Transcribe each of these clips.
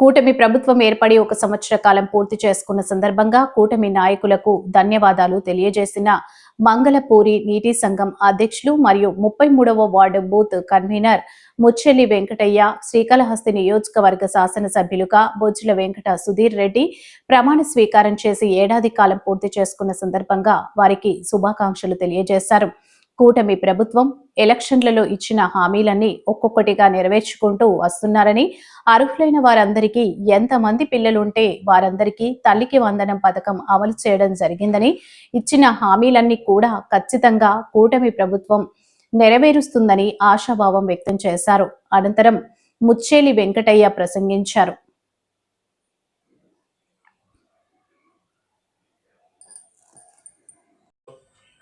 కూటమి ప్రభుత్వం ఏర్పడి ఒక సంవత్సర కాలం పూర్తి చేసుకున్న సందర్భంగా కూటమి నాయకులకు ధన్యవాదాలు తెలియజేసిన మంగళపూరి నీటి సంఘం అధ్యక్షులు మరియు ముప్పై మూడవ ward booth convener Muchchelli Venkataiah Srikalahasti నియోజకవర్గ శాసనసభ్యులుగా బొజ్జుల వెంకట సుధీర్ రెడ్డి ప్రమాణ స్వీకారం చేసి ఏడాది కాలం పూర్తి చేసుకున్న సందర్భంగా వారికి శుభాకాంక్షలు తెలియజేశారు. కూటమి ప్రభుత్వం ఎలక్షన్లలో ఇచ్చిన హామీలన్నీ ఒక్కొక్కటిగా నెరవేర్చుకుంటూ వస్తున్నారని అర్హులైన వారందరికీ ఎంతమంది పిల్లలుంటే వారందరికీ తల్లికి వందనం పథకం అమలు చేయడం జరిగిందని ఇచ్చిన హామీలన్నీ కూడా ఖచ్చితంగా కూటమి ప్రభుత్వం నెరవేరుస్తుందని ఆశాభావం వ్యక్తం చేశారు. అనంతరం ముచ్చేలి వెంకటయ్య ప్రసంగించారు.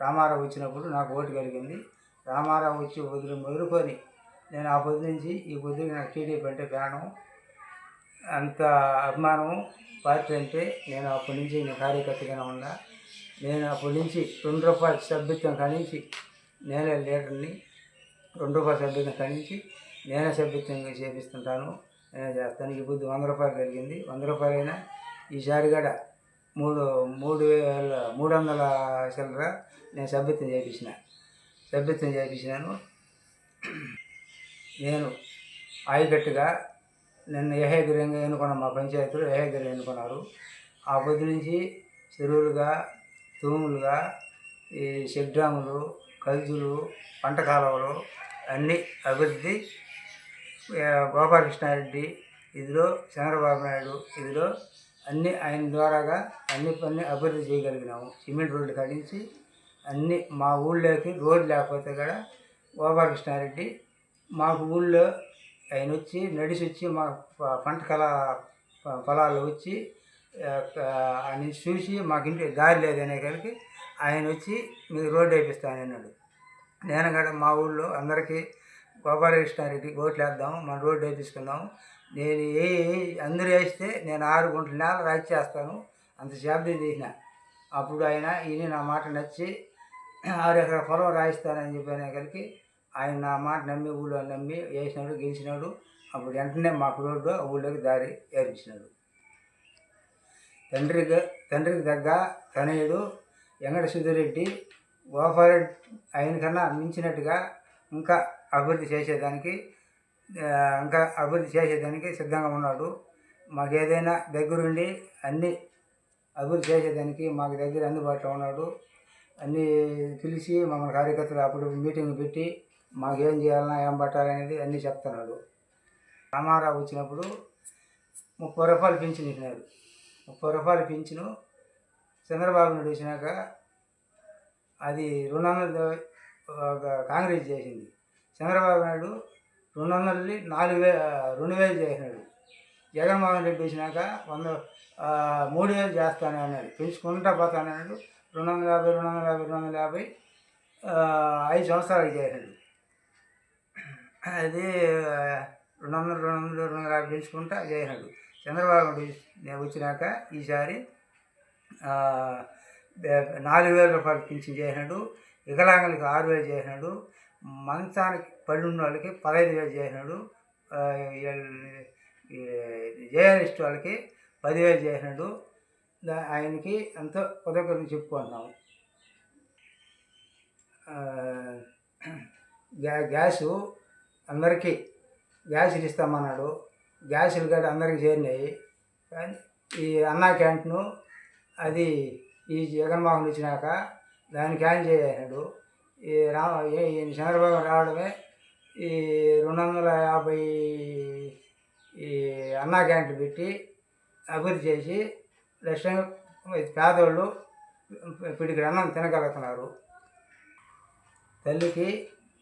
రామారావు వచ్చినప్పుడు నాకు ఓటు కలిగింది. రామారావు వచ్చి వదిలి మొదలుకొని నేను ఆ పొద్దు నుంచి ఈ పొద్దుకి నాకు టీడీపీ అంటే ప్రాణం. అంత అభిమానం పార్టీ అంటే నేను అప్పటి నుంచి నేను కార్యకర్తగానే ఉన్నా. నేను అప్పటి నుంచి రెండు రూపాయల సభ్యత్వం కనించి నేనే లీడర్ని రెండు రూపాయల సభ్యత్వం కనించి నేనే సభ్యత్వంగా చేపిస్తుంటాను. నేనే చేస్తాను. ఈ బుద్ధి వంద రూపాయలు కలిగింది. వంద రూపాయలైనా ఈసారి కూడా మూడు మూడు వేల మూడు వందల చిల్లర నేను సభ్యత్వం చేయించిన సభ్యత్వం చేయించినాను నేను ఆయకట్టుగా నిన్న ఏహేగిరియంగా ఎన్నుకున్న మా పంచాయతీలో ఏహేగిరి ఎన్నుకున్నారు. ఆ పొద్దు నుంచి చెరువులుగా తూములుగా ఈ చెక్ డ్యాములు పంట కాలువలు అన్నీ అభివృద్ధి గోపాలకృష్ణారెడ్డి ఇదిలో చంద్రబాబు నాయుడు ఇదిలో అన్ని ఆయన ద్వారాగా అన్ని పని అభివృద్ధి చేయగలిగినాము. సిమెంట్ రోడ్లు కడించి అన్ని మా ఊళ్ళోకి రోడ్డు లేకపోతే కూడా గోపాలకృష్ణారెడ్డి మాకు ఊళ్ళో ఆయన వచ్చి నడిచి వచ్చి మా పంట కళ పొలాలు వచ్చి ఆయన చూసి మాకు దారి లేదనే కలిగి ఆయన వచ్చి మీకు రోడ్డు వేపిస్తాను అన్నాడు. నేను కూడా మా ఊళ్ళో అందరికీ గోపాలకృష్ణారెడ్డి ఓట్లు వేద్దాం మన రోడ్డు వేపించుకుందాము నేను ఏ ఏ- అందరూ వేస్తే నేను ఆరు గుంటల నేల రాజు చేస్తాను. అంత శాబ్దం చేసిన అప్పుడు ఆయన ఈయన నా మాట నచ్చి ఆరు ఎకరాల పొలం రాయిస్తానని చెప్పిన కలిగి ఆయన నా మాట నమ్మి ఊళ్ళో నమ్మి వేసినాడు గెలిచినాడు. అప్పుడు వెంటనే మాకు రోడ్డు ఆ ఊళ్ళోకి దారి ఏర్పించినాడు. తండ్రికి తండ్రికి తగ్గ తనయుడు వెంకట సుధిరెడ్డి గోపాలరెడ్డి ఆయన కన్నా మించినట్టుగా ఇంకా అభివృద్ధి చేసేదానికి ఇంకా అభివృద్ధి చేసేదానికి సిద్ధంగా ఉన్నాడు. మాకు ఏదైనా దగ్గరుండి అన్నీ అభివృద్ధి చేసేదానికి మాకు దగ్గర అందుబాటులో ఉన్నాడు. అన్నీ పిలిచి మమ్మల్ని కార్యకర్తలు అప్పుడు మీటింగ్ పెట్టి మాకు ఏం చేయాలన్నా ఏం పట్టాలనేది అన్నీ చెప్తున్నాడు. రామారావు వచ్చినప్పుడు ముప్పై రూపాయలు పింఛను ఇచ్చినారు. ముప్పై రూపాయలు పింఛను చంద్రబాబు నాయుడు వచ్చినాక అది రుణాలు ఒక కాంగ్రెస్ చేసింది. చంద్రబాబు నాయుడు రెండు వందలని నాలుగు వే రెండు వేలు చేసినాడు. జగన్మోహన్ రెడ్డి వచ్చినాక వంద మూడు వేలు చేస్తాను అన్నాడు. పెంచుకుంటా పోతాను అన్నాడు. రెండు వందల యాభై రెండు వందల యాభై రెండు వందల యాభై ఐదు సంవత్సరాలు చేసినాడు అది రెండు వందలు రెండు వందలు రెండు వందల యాభై పెంచుకుంటా చేసినాడు చంద్రబాబు వచ్చినాక ఈసారి నాలుగు వేల రూపాయలు పింఛన్ చేసినాడు వికలాంగులకు ఆరు వేలు చేసినాడు మంచానికి పడి ఉన్న వాళ్ళకి పదహైదు వేలు చేసినాడు. జర్నలిస్ట్ వాళ్ళకి పదివేలు చేసినాడు. ఆయనకి ఎంతో కృతజ్ఞతలు చెప్పుకుంటున్నాము గ్యా గ్యాసు అందరికీ గ్యాసులు ఇస్తామన్నాడు. గ్యాసులు కూడా అందరికీ చేరినాయి. కానీ ఈ అన్నా క్యాంటీను అది ఈ జగన్మోహన్ ఇచ్చినాక దాన్ని క్యాన్ చేసేసాడు ఈ రా ఈయన చంద్రబాబు రావడమే. ఈ రెండు వందల యాభై ఈ అన్నా క్యాంటీన్ పెట్టి అభివృద్ధి చేసి లక్ష్యంగా పేదోళ్ళు పిడికి అన్నం తినగలుగుతున్నారు. తల్లికి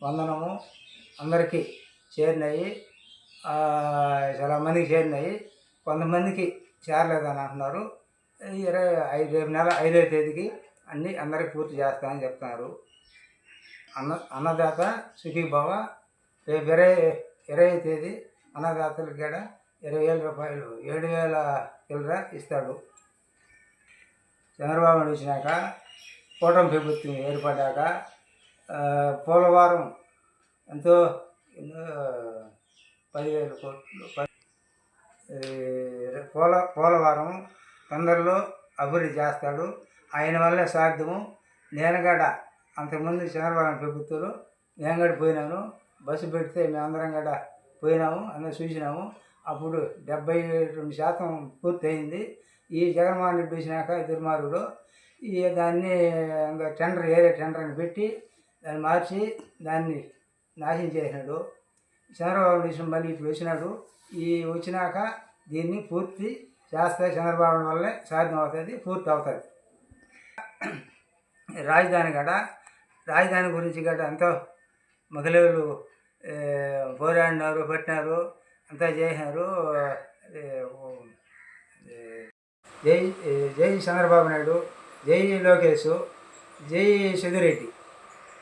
వందనము అందరికీ చేరినాయి. చాలా మందికి చేరినాయి. కొంతమందికి చేరలేదని అంటున్నారు. ఇరవై ఐదు రేపు నెల ఐదవ తేదీకి అన్నీ అందరికి పూర్తి చేస్తామని చెప్తున్నారు. అన్న అన్నదాత సుఖీభావ రేపు ఇరవై ఇరవై తేదీ అన్నదాతలకు కూడా ఇరవై వేల రూపాయలు ఏడు వేల చిల్లర ఇస్తాడు. చంద్రబాబు నాయుడు వచ్చినాక కూటమి ప్రభుత్వం ఏర్పడ్డాక పోలవరం ఎంతో ఎన్నో పదివేల కోట్లు పోల పోలవరం తొందరలో అభివృద్ధి చేస్తాడు. ఆయన వల్లే సాధ్యము. నేను కూడా అంతకుముందు చంద్రబాబు ప్రభుత్వంలో నేను కూడా పోయినాను. బస్సు పెడితే మేమందరం కూడా పోయినాము అందరం చూసినాము. అప్పుడు డెబ్బై రెండు శాతం పూర్తి అయింది ఈ జగన్మోహన్ రెడ్డి వచ్చినాక దుర్మార్గుడు ఈ దాన్ని ఇంకా టెండర్ ఏరే టెండర్ని పెట్టి దాన్ని మార్చి దాన్ని నాశనం చేసినాడు. చంద్రబాబు విషయం మళ్ళీ ఇప్పుడు వచ్చినాడు. ఈ వచ్చినాక దీన్ని పూర్తి చేస్తే చంద్రబాబు వల్లే సాధ్యం అవుతుంది పూర్తి అవుతుంది. రాజధాని గడ రాజధాని గురించి గట్రా ఎంతో మహిళలు పోరాడినారు పట్టినారు అంతా చేసినారు. జై జై చంద్రబాబు నాయుడు జై లోకేష్ జై సుధిరెడ్డి